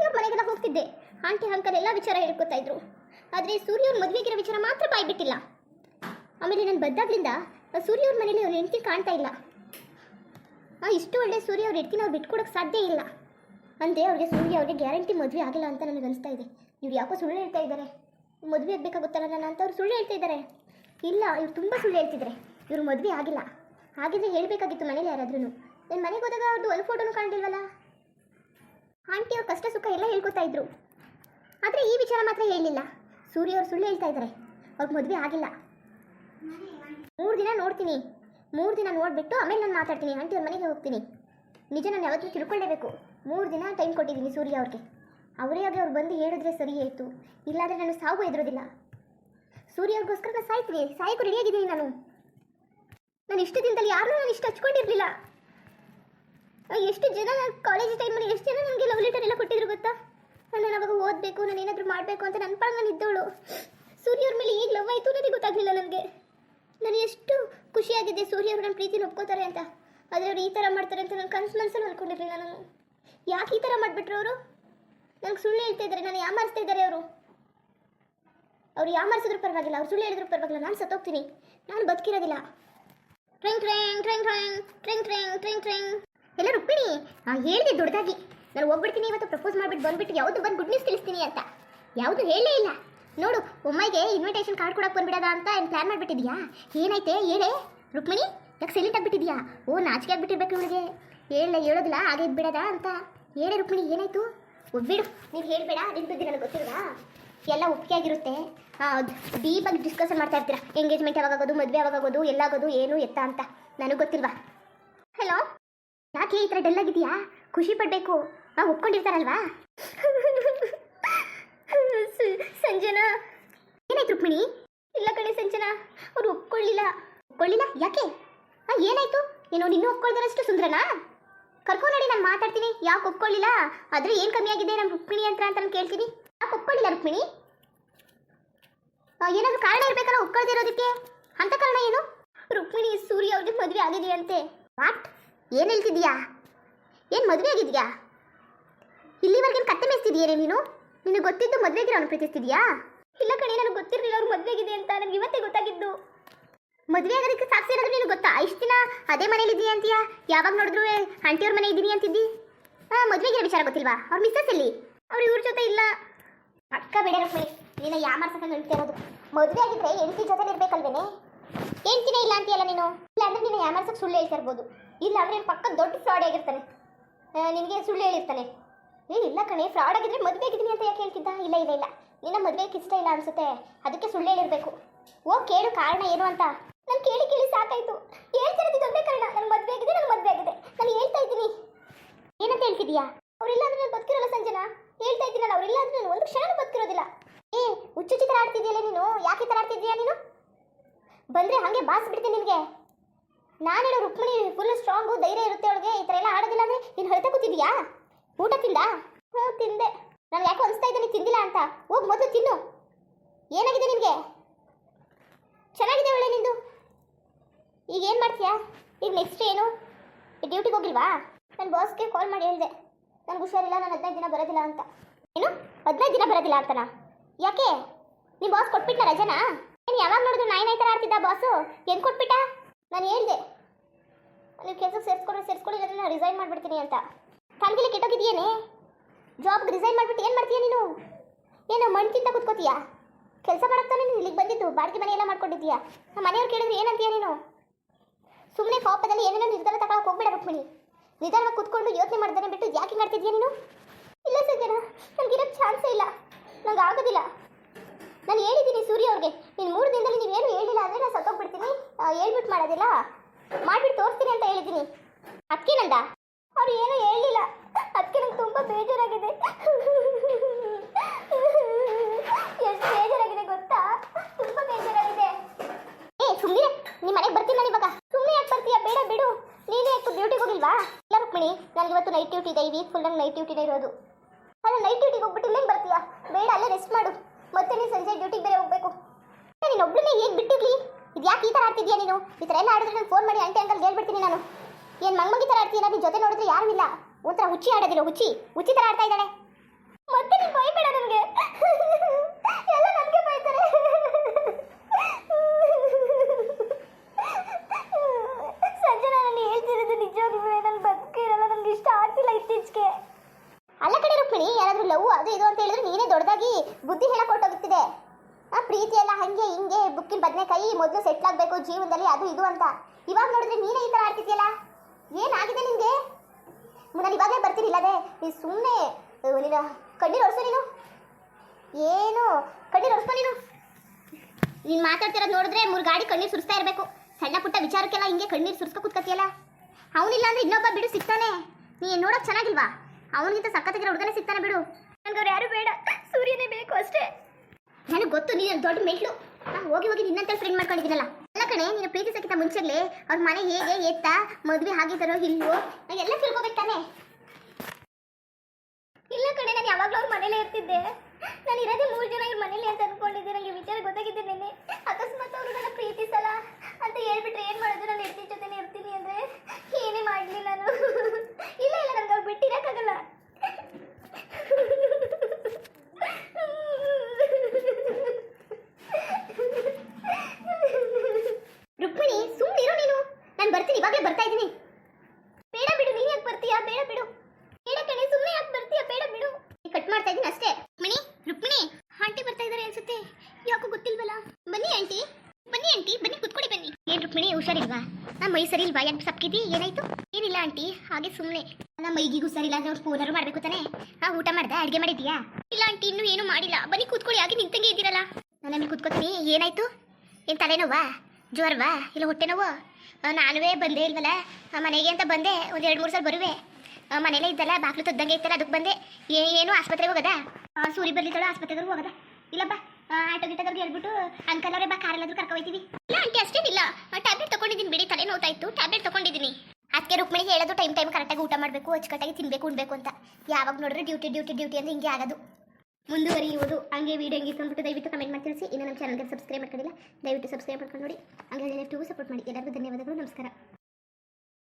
ಸೂರ್ಯ ಮನೆಗೆಲ್ಲ ಹೋಗ್ತಿದ್ದೆ. Aunty uncle ಎಲ್ಲ ವಿಚಾರ ಹೇಳ್ಕೊತಾ ಇದ್ರು. ಆದರೆ ಸೂರ್ಯ ಅವ್ರ ಮದುವೆಗಿರೋ ವಿಚಾರ ಮಾತ್ರ ಬಾಯ್ಬಿಟ್ಟಿಲ್ಲ. ಆಮೇಲೆ ನಾನು ಬದ್ದಾಗ್ಲಿಂದ ಆ ಸೂರ್ಯ ಅವ್ರ ಮನೇಲಿ ಅವ್ರ ಹೆಂಡತಿ ಕಾಣ್ತಾ ಇಲ್ಲ. ಆ, ಇಷ್ಟು ಒಳ್ಳೆ ಸೂರ್ಯ ಅವ್ರ ಹೆಂಡತಿನ ಅವ್ರು ಬಿಟ್ಕೊಡೋಕೆ ಸಾಧ್ಯ ಇಲ್ಲ. ಅಂದೆ ಅವ್ರಿಗೆ ಸೂರ್ಯ ಅವ್ರಿಗೆ ಗ್ಯಾರಂಟಿ ಮದುವೆ ಆಗಿಲ್ಲ ಅಂತ ನನಗೆ ಅನಿಸ್ತಾ ಇದೆ. ಇವ್ರು ಯಾಕೋ ಸುಳ್ಳು ಹೇಳ್ತಾ ಇದ್ದಾರೆ ಮದುವೆ ಆಗಬೇಕಾಗುತ್ತಲ್ಲ ನಾನು ಅಂತ ಅವ್ರು ಸುಳ್ಳು ಹೇಳ್ತಾ ಇದ್ದಾರೆ ಇಲ್ಲ, ಇವ್ರು ತುಂಬ ಸುಳ್ಳು ಹೇಳ್ತಿದ್ದಾರೆ ಇವ್ರ ಮದುವೆ ಆಗಿಲ್ಲ. ಹಾಗಿದ್ರೆ ಹೇಳಬೇಕಾಗಿತ್ತು ಮನೇಲಿ ಯಾರಾದ್ರೂ ನನ್ನ ಮನೆಗೆ ಹೋದಾಗ ಅವ್ರದ್ದು ಒಂದು ಫೋಟೋನು ಕಾಣಲಿಲ್ವಲ್ಲ? ಆಂಟಿ ಅವ್ರ ಕಷ್ಟ ಸುಖ ಎಲ್ಲ ಹೇಳ್ಕೊತಾ ಇದ್ರು. ಆದರೆ ಈ ವಿಚಾರ ಮಾತ್ರ ಹೇಳಲಿಲ್ಲ ಸೂರ್ಯ ಅವ್ರು ಸುಳ್ಳು ಹೇಳ್ತಾ ಇದ್ದಾರೆ ಅವ್ರಿಗೆ ಮದುವೆ ಆಗಿಲ್ಲ. ಮೂರು ದಿನ ನೋಡ್ತೀನಿ. ಮೂರು ದಿನ ನೋಡಿಬಿಟ್ಟು ಆಮೇಲೆ ನಾನು ಮಾತಾಡ್ತೀನಿ. ಆಂಟಿಯವ್ರ ಮನೆಗೆ ಹೋಗ್ತೀನಿ. ನಿಜ ನಾನು ಯಾವತ್ತೂ ತಿಳ್ಕೊಳ್ಳೇಬೇಕು ಮೂರು ದಿನ ಟೈಮ್ ಕೊಟ್ಟಿದ್ದೀನಿ ಸೂರ್ಯ ಅವ್ರಿಗೆ. ಅವರೇ ಆಗಿ ಅವ್ರು ಬಂದು ಹೇಳಿದ್ರೆ ಸರಿ ಆಯಿತು ಇಲ್ಲಾಂದರೆ ನಾನು ಸಾವು ಎದುರೋದಿಲ್ಲ ಸೂರ್ಯ ಅವ್ರಿಗೋಸ್ಕರ ನಾನು ಸಾಯ್ತೀನಿ. ಸಾಯಕ್ಕೂ ರೆಡಿಯಾಗಿದ್ದೀನಿ ನಾನು. ನಾನು ಇಷ್ಟು ದಿನದಲ್ಲಿ ಯಾರನ್ನೂ ನಾನು ಇಷ್ಟು ಹಚ್ಕೊಂಡಿರಲಿಲ್ಲ. ಎಷ್ಟು ಜನ ನಾನು ಕಾಲೇಜ್ ಟೈಮಲ್ಲಿ ಎಷ್ಟು ಜನ ನನಗೆ ಲವ್ ಲೆಟರ್ ಎಲ್ಲ ಕೊಟ್ಟಿದ್ರು ಗೊತ್ತಾ? ನಾನು ಅವಾಗ ಓದಬೇಕು, ನಾನು ಏನಾದರೂ ಮಾಡಬೇಕು ಅಂತ ನನ್ನ ಪಾಡ ನಾನು ಇದ್ದವಳು ಸೂರ್ಯ ಅವ್ರ ಮೇಲೆ ಈಗ ಲವ್ ಆಯಿತು ನನಗೆ ಗೊತ್ತಾಗಲಿಲ್ಲ ನನಗೆ. ನಾನು ಎಷ್ಟು ಖುಷಿಯಾಗಿದ್ದೆ ಸೂರ್ಯ ಅವ್ರು ನನ್ನ ಪ್ರೀತಿನ ಒಪ್ಕೋತಾರೆ ಅಂತ. ಆದರೆ ಅವ್ರು ಈ ಥರ ಮಾಡ್ತಾರೆ ಅಂತ ನಾನು ಕನಸು ಮನಸ್ಸಲ್ಲಿ ಅಂದ್ಕೊಂಡಿರಲಿಲ್ಲ ನಾನು. ಯಾಕೆ ಈ ಥರ ಮಾಡಿಬಿಟ್ರು ಅವರು? ನಂಗೆ ಸುಳ್ಳು ಹೇಳ್ತಾ ಇದ್ದಾರೆ ನಾನು ಯಾಮಾರಿಸ್ತಾ ಇದ್ದಾರೆ ಅವರು? ಅವ್ರು ಯಾಮಾರಿಸಿದ್ರು ಪರವಾಗಿಲ್ಲ, ಅವ್ರು ಸುಳ್ಳು ಹೇಳಿದ್ರು ಪರವಾಗಿಲ್ಲ, ನಾನು ಸತ್ತೋಗ್ತೀನಿ. ನಾನು ಬದುಕಿರೋದಿಲ್ಲ. ಟ್ರಿಂಗ್ ಟ್ರಿಂಗ್ ಟ್ರಿಂಗ್ ಟ್ರಿಂಗ್ ಟ್ರಿಂಗ್ ಟ್ರಿಂಗ್ ಟ್ರಿಂಗ್, ಟ್ರೆಂಗ್. ಎಲ್ಲ ರುಕ್ಮಿಣಿ ಹೇಳಿದೆ ದೊಡ್ಡದಾಗಿ. ನಾನು ಹೋಗ್ಬಿಡ್ತೀನಿ ಇವತ್ತು ಪ್ರಪೋಸ್ ಮಾಡಿಬಿಟ್ಟು ಬಂದ್ಬಿಟ್ಟು ಯಾವುದು ಬಂದು ಗುಡ್ ನ್ಯೂಸ್ ತಿಳಿಸ್ತೀನಿ ಅಂತ. ಯಾವುದು ಹೇಳೇ ಇಲ್ಲ. ನೋಡು ಒಮ್ಮೆಗೆ ಇನ್ವಿಟೇಷನ್ ಕಾರ್ಡ್ ಕೊಡಕ್ಕೆ ಬಂದ್ಬಿಡೋದ ಅಂತ ಏನು ಪ್ಲ್ಯಾನ್ ಮಾಡಿಬಿಟ್ಟಿದ್ಯಾ? ಏನೈತೆ ಹೇಳೇ. ರುಕ್ಮಿಣಿ, ಯಾಕೆ ಸೆಲೆಕ್ಟ್ ಆಗಿಬಿಟ್ಟಿದ್ಯಾ? ಓ, ನಾಚಿಕೆ ಆಗಿಬಿಟ್ಟಿರ್ಬೇಕು ಇವಳಿಗೆ. ಹೇಳ ಹೇಳೋದಿಲ್ಲ, ಹಾಗೆ ಇದ್ಬಿಡದ ಅಂತ. ಹೇಳಿ ರುಕ್ಮಿಣಿ, ಏನಾಯ್ತು? ಒಬ್ಬಿಡು ನೀನು ಹೇಳಬೇಡ ನಿನ್ನ ಬುದ್ಧಿ ನನಗೆ ಗೊತ್ತಿಲ್ವಾ? ಎಲ್ಲ ಒಪ್ಪಿಗೆ ಆಗಿರುತ್ತೆ ಡೀಪಾಗಿ ಡಿಸ್ಕಸನ್ ಮಾಡ್ತಾ ಇರ್ತೀರಾ? ಎಂಗೇಜ್ಮೆಂಟ್ ಯಾವಾಗ ಆಗೋದು, ಮದುವೆ ಯಾವಾಗ ಆಗೋದು, ಎಲ್ಲಾಗೋದು, ಏನು, ಎತ್ತ ಅಂತ. ನನಗೆ ಗೊತ್ತಿಲ್ವಾ? ಹಲೋ ಯಾಕೆ ಈ ಥರ ಡಲ್ ಆಗಿದೆಯಾ ಖುಷಿ ಪಡಬೇಕು. ಆ ಒಪ್ಕೊಂಡಿರ್ತಾರಲ್ವಾ? ಸಂಜನಾ. ಏನಾಯ್ತು ರುಕ್ಮಿಣಿ? ಇಲ್ಲ ಕಣೆ ಸಂಜನಾ ಅವ್ರು ಒಪ್ಕೊಳ್ಳಿಲ್ಲ. ಒಪ್ಕೊಳ್ಳಿಲ್ಲ? ಯಾಕೆ? ಆ ಏನಾಯ್ತು? ಏನೋ ನಿನ್ನೂ ಒಪ್ಕೊಳ್ದಾರಷ್ಟು ಸುಂದ್ರನಾ? ಕರ್ಕೊಂಡು ನೋಡಿ ನಾನು ಮಾತಾಡ್ತೀನಿ. ಯಾಕೆ ಒಪ್ಕೊಳ್ಳಿಲ್ಲ? ಆದ್ರೆ ಏನು ಕಮ್ಮಿ ಆಗಿದೆ ನಮ್ಮ ರುಕ್ಮಿಣಿ ಅಂತ ಅಂತ ನಾನು ಕೇಳ್ತೀನಿ. ಯಾಕೆ ಒಪ್ಕೊಳ್ಳಿಲ್ಲ ರುಕ್ಮಿಣಿ? ಏನಾದ್ರು ಕಾರಣ ಇರಬೇಕಲ್ಲ ಒಪ್ಕೊಳ್ದಿರೋದಕ್ಕೆ? ಅಂತ ಕಾರಣ ಏನು? ರುಕ್ಮಿಣಿ ಸೂರ್ಯ ಅವ್ರಿಗೆ ಮದುವೆ ಆಗಿದೆಯಂತೆ. ವಾಟ್ ಏನು ಹೇಳ್ತಿದ್ಯಾ ಏನು ಮದುವೆ ಆಗಿದ್ಯಾ? ಇಲ್ಲಿವರೆಗೆ ಕತ್ತೆ ಮೇಯಿಸ್ತಿದ್ಯೇನೆ ನೀನು? ನಿನಗೆ ಗೊತ್ತಿದ್ದು ಮದುವೆಗೆ ಅವನು ಪ್ರೀತಿಸ್ತಿದ್ಯಾ ಇಲ್ಲ ಕಣೆ, ನನಗೆ ಗೊತ್ತಿರಲಿಲ್ಲ ಅವ್ರು ಮದುವೆಗಿದೆ ಅಂತ. ನನಗೆ ಇವತ್ತೇ ಗೊತ್ತಾಗಿದ್ದು. ಮದುವೆ ಆಗೋದಕ್ಕೆ ಸಾಕ್ಷಿ ಇರೋದು ನಿನಗೆ ಗೊತ್ತಾ? ಇಷ್ಟು ದಿನ ಅದೇ ಮನೇಲಿ ಇದೀಯ ಅಂತೀಯಾ? ಯಾವಾಗ ನೋಡಿದ್ರು ಆಂಟಿಯವ್ರ ಮನೆ ಇದ್ದೀನಿ ಅಂತಿದ್ದಿ? ಹಾಂ ಮದುವೆಗೆ ವಿಚಾರ ಗೊತ್ತಿಲ್ವಾ? ಅವ್ರ ಮಿಸ್ಸಸ್ ಎಲ್ಲಿ? ಅವ್ರು ಇವ್ರ ಜೊತೆ ಇಲ್ಲ. ಅಕ್ಕ ಬೇಡ ರುಕ್ಮಿಣಿ ನೀನು ಯಾಮಾರ್ಸಕ ಹೇಳ್ತಾ ಇರೋದು. ಮದುವೆ ಆಗಿದ್ರೆ ಹೆಂಡತಿ ಜೊತೆ ಇರ್ಬೇಕಲ್ವೇನೆ? ಹೆಂಡತಿನೇ ಇಲ್ಲ ಅಂತೀಯಲ್ಲ ನೀನು? ಇಲ್ಲ ಅಂದ್ರೆ ನೀನು ಯಾಮಾರ್ಸಕ್ಕೆ ಸುಳ್ಳು ಹೇಳ್ತಾ ಇರ್ಬೋದು. ಇಲ್ಲ ಅಂದರೆ ಪಕ್ಕ ದೊಡ್ಡ ಫ್ರಾಡ್ ಆಗಿರ್ತಾನೆ. ನಿನಗೆ ಸುಳ್ಳು ಹೇಳಿರ್ತಾನೆ. ಏ, ಇಲ್ಲ ಕಣೆ ಫ್ರಾಡ್ ಆಗಿದ್ರೆ ಮದುವೆ ಆಗಿದ್ದೀನಿ ಅಂತ ಯಾಕೆ ಹೇಳ್ತಿದ್ದ? ಇಲ್ಲ ಇಲ್ಲ ಇಲ್ಲ. ನಿನ್ನ ಮದುವೆಗೆ ಇಷ್ಟ ಇಲ್ಲ ಅನ್ಸುತ್ತೆ. ಅದಕ್ಕೆ ಸುಳ್ಳು ಹೇಳಿರಬೇಕು. ಓ, ಕೇಳು ಕಾರಣ ಏನು ಅಂತ. ನಾನು ಕೇಳಿ ಕೇಳಿ ಸಾಕಾಯ್ತು. ಹೇಳ್ತಿರೋದು ಒಂದೇ ಕಾರಣ. ನನ್ನ ಮದುವೆ ಆಗಿದೆ ನನ್ನ ಮದುವೆ ಆಗಿದೆ. ನಾನು ಹೇಳ್ತಾ ಇದ್ದೀನಿ. ಏನಂತ ಹೇಳ್ತಿದ್ಯಾ ಅವರಿಲ್ಲ ಅಂದ್ರೆ ನಾನು ಬದುಕಿರಲ್ಲ ಸಂಜನಾ. ಹೇಳ್ತಾ ಇದ್ದೀನಲ್ಲ ಅವರಿಲ್ಲ ಅಂದ್ರೆ ನಾನು ಒಂದು ಕ್ಷಣ ಬದುಕಿರೋದಿಲ್ಲ. ಏ, ಹುಚ್ಚುಚ್ಚಿ ಥರ ಆಡ್ತಿದ್ಯಲ್ಲ ನೀನು? ಯಾಕೆ ಥರ ಆಡ್ತಿದ್ಯಾ ನೀನು? ಬಂದರೆ ಹಾಗೆ ಬಾಸ್ ಬಿಡ್ತೀನಿ ನಿನಗೆ. ನಾನು ಹೇಳೋ ರುಕ್ಮಿಣಿ ಫುಲ್ ಸ್ಟ್ರಾಂಗು ಧೈರ್ಯ ಇರುತ್ತೆ ಅವಳಿಗೆ, ಈ ಥರ ಎಲ್ಲ ಆಡೋದಿಲ್ಲ ಅಂದರೆ ನೀನು ಹೊರತೆ ಕೂತಿದ್ಯಾ? ಊಟ ತಿಂದ? ಹ್ಞೂ ತಿಂದೆ. ನಾನು ಯಾಕೆ ಅನಿಸ್ತಾ ಇದ್ದೆ ನೀನು ತಿಂದಿಲ್ಲ ಅಂತ. ಹೋಗಿ ಮೊದಲು ತಿನ್ನು. ಏನಾಗಿದೆ ನಿನಗೆ? ಚೆನ್ನಾಗಿದೆ ಒಳ್ಳೆ ನಿಂದು? ಈಗ ಏನು ಮಾಡ್ತೀಯಾ? ಈಗ ನೆಕ್ಸ್ಟ್ ಏನು? ಈ ಡ್ಯೂಟಿಗೆ ಹೋಗಿಲ್ವಾ? ನನ್ನ ಬಾಸ್ಗೆ ಕಾಲ್ ಮಾಡಿ ಹೇಳಿದೆ. ನನಗೆ ಹುಷಾರಿಲ್ಲ, ನಾನು ಹದಿನೈದು ದಿನ ಬರೋದಿಲ್ಲ ಅಂತ. ಏನು? ಹದಿನೈದು ದಿನ ಬರೋದಿಲ್ಲ ಅಂತನಾ? ಯಾಕೆ? ನಿಮ್ಮ ಬಾಸ್ ಕೊಟ್ಬಿಟ್ಟ ರಜನಾ? ಏನು ಯಾವಾಗ ನೋಡಿದ್ರು ನಾಯಿ ನಾಯಿ ಥರ ಆಡ್ತಿದ್ದ ಬಾಸು ಹೆಂಗೆ ಕೊಟ್ಬಿಟ್ಟ? ನಾನು ಹೇಳಿದೆ, ನೀವು ಕೆಲಸಕ್ಕೆ ಸೇರಿಸ್ಕೊಂಡ್ರೆ ಸೇರಿಸ್ಕೊಳ್ಳಿ ಇಲ್ಲ ನಾನು ರಿಸೈನ್ ಮಾಡಿಬಿಡ್ತೀನಿ ಅಂತ. ತಲೆಗಿಲಿ ಕೆಟ್ಟೋಗಿದೆಯೇನೆ? ಜಾಬ್ಗೆ ರಿಸೈನ್ ಮಾಡಿಬಿಟ್ಟು ಏನು ಮಾಡ್ತೀಯ ನೀನು? ಏನು ಮಣ್ಣು ತಿಂತ ಕುತ್ಕೋತೀಯಾ? ಕೆಲಸ ಮಾಡಕ್ತಾನೆ ನೀನು ಇಲ್ಲಿಗೆ ಬಂದಿದ್ದು, ಬಾಡಿಗೆ ಮನೆ ಎಲ್ಲ ಮಾಡ್ಕೊಂಡಿದ್ದೀಯಾ? ನಮ್ಮ ಮನೆಯವ್ರು ಕೇಳಿದ್ರೆ ಏನಂತೀಯ ನೀನು? ಸುಮ್ಮನೆ ಕೋಪದಲ್ಲಿ ಏನೇನೋ ನಿರ್ಧಾರ ತಗೊಳಕ್ಕೆ ಹೋಗ್ಬೇಡ ರುಕ್ಮಿಣಿ. ನಿಧಾನವಾಗಿ ಕೂತ್ಕೊಂಡು ಯೋಚನೆ ಮಾಡ್ದಾನೆ ಬಿಟ್ಟು ಯಾಕೆ ಮಾಡ್ತಿದ್ಯಾ ನೀನು? ಇಲ್ಲ ಸಜ್ಜನ ನನಗಿರೋ ಚಾನ್ಸೇ ಇಲ್ಲ. ನಂಗೆ ಆಗೋದಿಲ್ಲ. ನಾನು ಹೇಳಿದ್ದೀನಿ ಸೂರ್ಯ ಅವ್ರಿಗೆ. ನೀನು ಮೂರು ದಿನದಲ್ಲಿ ನೀವೇನು ಹೇಳಿಲ್ಲ ಅಂದರೆ ನಾನು ಸತ್ತೋಗ್ಬಿಡ್ತೀನಿ. ಹೇಳ್ಬಿಟ್ಟು ಮಾಡೋದಿಲ್ಲ. ಮಾಡ್ಬಿಟ್ಟು ತೋರಿಸ್ತೀನಿ ಅಂತ ಹೇಳಿದ್ದೀನಿ. ಅದಕ್ಕೆ ನಂದ? ಅವ್ರು ಏನೂ ಹೇಳಿಲ್ಲ. ಅದಕ್ಕೆ ನಂಗೆ ತುಂಬ ಬೇಜಾರಾಗಿದೆ. ಎಷ್ಟು ಬೇಜಾರಾಗಿದೆ ಗೊತ್ತಾ? ತುಂಬ ಬೇಜಾರಾಗಿದೆ. ಏ ಸುಮ್ಮನೆ ನಿಮ್ಮ ಮನೆಗೆ ಬರ್ತೀನಿ ನಾನು ಇವಾಗ. ಸುಮ್ಮನೆ ಯಾಕೆ ಬರ್ತೀಯ? ಬೇಡ, ಬಿಡು. ನೀನೇ ಯಾಕೆ ಡ್ಯೂಟಿಗೆ ಹೋಗಿಲ್ವಾ? ಇಲ್ಲ ರುಕ್ಮಿಣಿ, ನನಗೆ ಇವತ್ತು ನೈಟ್ ಡ್ಯೂಟಿ ಇದೆ. ಈ ವೀಕ್ ಫುಲ್ ನಂಗೆ ನೈಟ್ ಡ್ಯೂಟಿನೇ ಇರೋದು. ಅಲ್ಲ ನೈಟ್ ಡ್ಯೂಟಿಗೆ ಹೋಗ್ಬಿಟ್ಟು ಇಲ್ಲೇನು ಬರ್ತೀಯಾ? ಬೇಡ, ಅಲ್ಲೇ ರೆಸ್ಟ್ ಮಾಡು. ಮತ್ತೆ ನೀನು ಸಂಜೆ ಡ್ಯೂಟಿಗೆ ಬೇರೆ ಹೋಗ್ಬೇಕು. ನೀನು ಒಬ್ಬಳನ್ನೇ ಹೇಗೆ ಬಿಟ್ಟಿರ್ಲಿ? ಇದು ಯಾಕೆ ಈ ಥರ ಆಡ್ತಿದ್ಯಾ ನೀನು? ಈ ಥರ ಎಲ್ಲ ಆಡಿದ್ರೆ ನಾನು ಫೋನ್ ಮಾಡಿ ಆಂಟಿ ಅಂಕಲ್ ಹೇಳ್ಬಿಡ್ತೀನಿ ನಾನು. ಏನು ಮಂಗಂಗಿ ಥರ ಆಡ್ತೀಯ ನಿನ್ನ ಜೊತೆ ನೋಡಿದ್ರೆ ಯಾರು ಇಲ್ಲ. ಒಂಥರ ಹುಚ್ಚಿ ಆಡೋದಿಲ್ಲ, ಹುಚ್ಚಿ. ಹುಚ್ಚಿ ಥರ ಆಡ್ತಾ ಇದ್ದಾಳೆ. ಮತ್ತೆ ನೀನು ಬೈಬೇಡ ನನಗೆ ಎಲ್ಲ ನನಗೆ ಬೈತಾರೆ ಸಂಜನಾ ನಾನು ಹೇಳ್ತಿರೋದು ನಿಜವಾಗ್ಲೂ ನನ್ನ ಬದುಕಿರಲ್ಲ ನನಗೆ ಇಷ್ಟ ಆಗ್ತಿಲ್ಲ ಇತ್ತೀಚೆಗೆ ಅಲ್ಲ ಕಡೆ ರುಕ್ಮಿಣಿ ಯಾರಾದ್ರೂ ಲವ್ ಅದು ಇದು ಅಂತ ಹೇಳಿದ್ರೆ ನೀನೇ ದೊಡ್ಡದಾಗಿ ಬುದ್ಧಿ ಹೇಳಕ್ ಹೊರಟೋಗುತ್ತಿದೆ ಆ ಪ್ರೀತಿ ಎಲ್ಲ ಹಂಗೆ ಹಿಂಗೆ ಬುಕ್ಕಿನ ಬದನೆಕಾಯಿ ಮೊದಲು ಸೆಟ್ಲ್ ಆಗಬೇಕು ಜೀವನದಲ್ಲಿ ಅದು ಇದು ಅಂತ. ಇವಾಗ ನೋಡಿದ್ರೆ ನೀನೇ ಈ ಥರ ಆಡ್ತಿದ್ಯಲ್ಲ? ಏನಾಗಿದೆ ನಿನಗೆ? ನಾನು ಇವಾಗಲೇ ಬರ್ತೀನಿ ಇಲ್ಲದೆ ನೀ ಸುಮ್ಮನೆ ನೀನು ಕಣ್ಣೀರು ಒರೆಸು ನೀನು. ಏನು? ಕಣ್ಣೀರು ಒರೆಸ್ಕೊ ನೀನು. ನೀನು ಮಾತಾಡ್ತಿರೋದು ನೋಡಿದ್ರೆ ಮೂರು ಗಾಡಿ ಕಣ್ಣೀರು ಸುರಿಸ್ತಾ ಇರಬೇಕು. ಸಣ್ಣ ಪುಟ್ಟ ವಿಚಾರಕ್ಕೆಲ್ಲ ಹಿಂಗೆ ಕಣ್ಣೀರು ಸುರಿಸ್ಕೊ ಕೂತ್ಕತಿಯಲ್ಲ ಅವನಿಲ್ಲ ಅಂದ್ರೆ ಇನ್ನೊಬ್ಬ ಬಿಡು, ಸಿಗ್ತಾನೆ. ನೀ ನೋಡೋಕೆ ಚೆನ್ನಾಗಿಲ್ವಾ? ಅವನಿಗಿಂತ ಸಕ್ಕತ್ತಾಗಿರೋ ಹುಡುಗನೇ ಸಿಗ್ತಾನೆ ಬಿಡು. ನನಗೆ ಅವ್ರು ಯಾರು ಬೇಡ. ಸೂರ್ಯನೇ ಬೇಕು ಅಷ್ಟೇ. ನನಗೆ ಗೊತ್ತು ನೀನು ದೊಡ್ಡ ಮೆಟ್ಲು ನಾನು ಹೋಗಿ ಹೋಗಿ ನಿನ್ನಂತ ಫ್ರೆಂಡ್ ಮಾಡ್ಕೊಂಡಿದ್ದೀನಲ್ಲ. ಅಲ್ಲ ಕಣೆ, ನೀನು ಪ್ರೀತಿಸಕ್ಕಿಂತ ಮುಂಚೆಲೇ ಅವ್ರ ಮನೆ ಹೇಗೆ ಎತ್ತ, ಮದುವೆ ಆಗಿದ್ದಾರೋ ಇಲ್ವೋ, ಎಲ್ಲ ತಿಳ್ಕೊಬೇಕು ತಾನೆ. ಇಲ್ಲ ಕಣೆ, ನಾನು ಯಾವಾಗಲೂ ಅವ್ರ ಮನೇಲೇ ಇರ್ತಿದ್ದೆ. ನಾನು ಇರೋದೇ ಮೂರು ಜನ ಇವ್ರ ಮನೇಲಿ ಅಂತ ಅನ್ಕೊಂಡಿದ್ದೆ ನನಗೆ ವಿಚಾರ ಗೊತ್ತಾಗಿದ್ದೆ ನೆನ್ನೆ ಅಕಸ್ಮಾತ್ ಅವರು ನನ್ನ ಪ್ರೀತಿಸಲ್ಲ ಅಂತ ಹೇಳ್ಬಿಟ್ರೆ ಏನು ಮಾಡೋದು ನಾನು ಹೆಂಡತಿ ಜೊತೆನೇ ಇರ್ತೀನಿ ಅಂದರೆ ಏನೇ ಮಾಡಲಿ ನಾನು ಇಲ್ಲ ಇಲ್ಲ ನನಗೆ ಅವ್ರು ಬಿಟ್ಟಿರೋಕ್ಕಾಗಲ್ಲ ರುಕ್ಮಿಣಿ ಸುಮ್ಮನಿರು ನೀನು ನಾನು ಬರ್ತೀನಿ ಇವಾಗಲೇ ಬರ್ತಾ ಇದ್ದೀನಿ ಬೇಡ ಬಿಡು ನೀನು ಯಾಕೆ ಬರ್ತೀಯಾ ಬೇಡ ಬಿಡು ಬೇಡ ಕಣೆ ಸುಮ್ಮನೆ ಯಾಕೆ ಬರ್ತೀಯಾ ಬೇಡ ಬಿಡು ಮಾಡ್ತಾ ಇದೀನಿ ಅಷ್ಟೇ. ಮಣಿ ರುಕ್ಮಿಣಿ, ಆಂಟಿ ಬರ್ತಾ ಇದಾರೆ ಅನ್ಸುತ್ತೆ. ಯಾಕೋ ಗೊತ್ತಿಲ್ವಲ್ಲ? ಬನ್ನಿ ಆಂಟಿ ಬನ್ನಿ ಆಂಟಿ, ಬನ್ನಿ ಕುತ್ಕೊಳ್ಳಿ, ಬನ್ನಿ. ಏನ್ ರುಕ್ಮಿಣಿ, ಹುಷಾರಿಲ್ವಾ? ನಮ್ಮ ಮೈ ಸರಿ ಇಲ್ವಾ ಯಾಕೆ ಸಪ್ಕಿದಿ ಏನಾಯ್ತು? ಏನಿಲ್ಲ ಆಂಟಿ, ಹಾಗೆ ಸುಮ್ಮನೆ ನಮ್ಮ ಮೈಗಿಗೂ ಸರಿಲ್ಲ ಅಂದ್ರೆ ಅವ್ರು ಫೋನಾರು ಮಾಡ್ಬೇಕು ತಾನೆ. ಹಾ ಊಟ ಮಾಡ್ದೆ? ಅಡುಗೆ ಮಾಡಿದ್ಯಾ ಇಲ್ಲ ಆಂಟಿ, ಇನ್ನೂ ಏನು ಮಾಡಿಲ್ಲ. ಬನ್ನಿ ಕೂತ್ಕೊಳ್ಳಿ, ಹಾಗೆ ನಿಂತಂಗೆ ಇದ್ದೀರಲ್ಲ. ನಾನು ಆಮೇಲೆ ಕೂತ್ಕೋತೀನಿ. ಏನಾಯ್ತು? ಏನು ತಲೆನೋವಾ? ಜ್ವರವಾ? ಇಲ್ಲ ಹೊಟ್ಟೆ ನೋವು? ನಾನುವೇ ಬಂದೇ ಇಲ್ವಲ್ಲ? ಮನೆಗೆ ಅಂತ ಬಂದೆ. ಒಂದ್ ಎರಡು ಮೂರು ಸಲ ಬರುವೆ. ಮನೇಲೇ ಇದ್ದಲ್ಲ, ಬಾಗ್ಲು ತದ್ದಂಗೆ ಇತ್ತಲ್ಲ, ಅದಕ್ಕೆ ಬಂದೆ. ಏನು, ಆಸ್ಪತ್ರೆಗೆ ಹೋಗದ? ಸೂರಿ ತಳ ಆಸ್ಪತ್ರೆಗೆ ಹೋಗದ? ಇಲ್ಲಪ್ಪ ಆಟೋ ಗಿಟೋದವ್ರಿಗೆ ಹೇಳ್ಬಿಟ್ಟು ಅಂಕಲ್ ಅವರೇ ಬಾ, ಕಾರಲ್ಲಾದ್ರೂ ಕರ್ಕೊ ಹೋಯ್ತೀವಿ. ಇಲ್ಲ ಆಂಟಿ ಅಷ್ಟೇನಿಲ್ಲ. ಟ್ಯಾಬ್ಲೆಟ್ ತಗೊಂಡಿದ್ದೀನಿ ಬಿಡಿ, ತಲೆ ನೋವ್ತಾ ಇತ್ತು ಟ್ಯಾಬ್ಲೆಟ್ ತಗೊಂಡಿದ್ದೀನಿ. ಅದಕ್ಕೆ ರುಕ್ಮಿಣಿಗೆ ಹೇಳೋದು ಟೈಮ್ ಟೈಮ್ ಕರೆಕ್ಟಾಗಿ ಊಟ ಮಾಡಬೇಕು, ಅಚ್ಚುಕಟ್ಟಾಗಿ ತಿನ್ಬೇಕು, ಉಣ್ಬೇಕು ಅಂತ. ಯಾವಾಗ ನೋಡಿದ್ರೆ ಡ್ಯೂಟಿ ಡ್ಯೂಟಿ ಡ್ಯೂಟಿ ಅಂತ ಹಿಂಗೆ ಆಗೋದು. ಮುಂದುವರಿಯುವುದು. ಹಂಗೆ ವಿಡಿಯೋ ಹಿಂಗೆ ಅಂದ್ಬಿಟ್ಟು ದಯವಿಟ್ಟು ಕಮೆಂಟ್ ಮಾಡಿ ತಿಳಿಸಿ. ಇನ್ನು ನಮ್ಮ ಚಾನಲ್ಗೆ ಸಬ್ಸ್ಕ್ರೈಬ್ ಮಾಡ್ಕೊಂಡಿಲ್ಲ, ದಯವಿಟ್ಟು ಸಬ್ಸ್ಕ್ರೈಬ್ ಮಾಡ್ಕೊಂಡು ನೋಡಿ. ಹಂಗೆ ಟೂ ಸಪೋರ್ಟ್ ಮಾಡಿ. ಎಲ್ಲರಿಗೂ ಧನ್ಯವಾದಗಳು, ನಮಸ್ಕಾರ.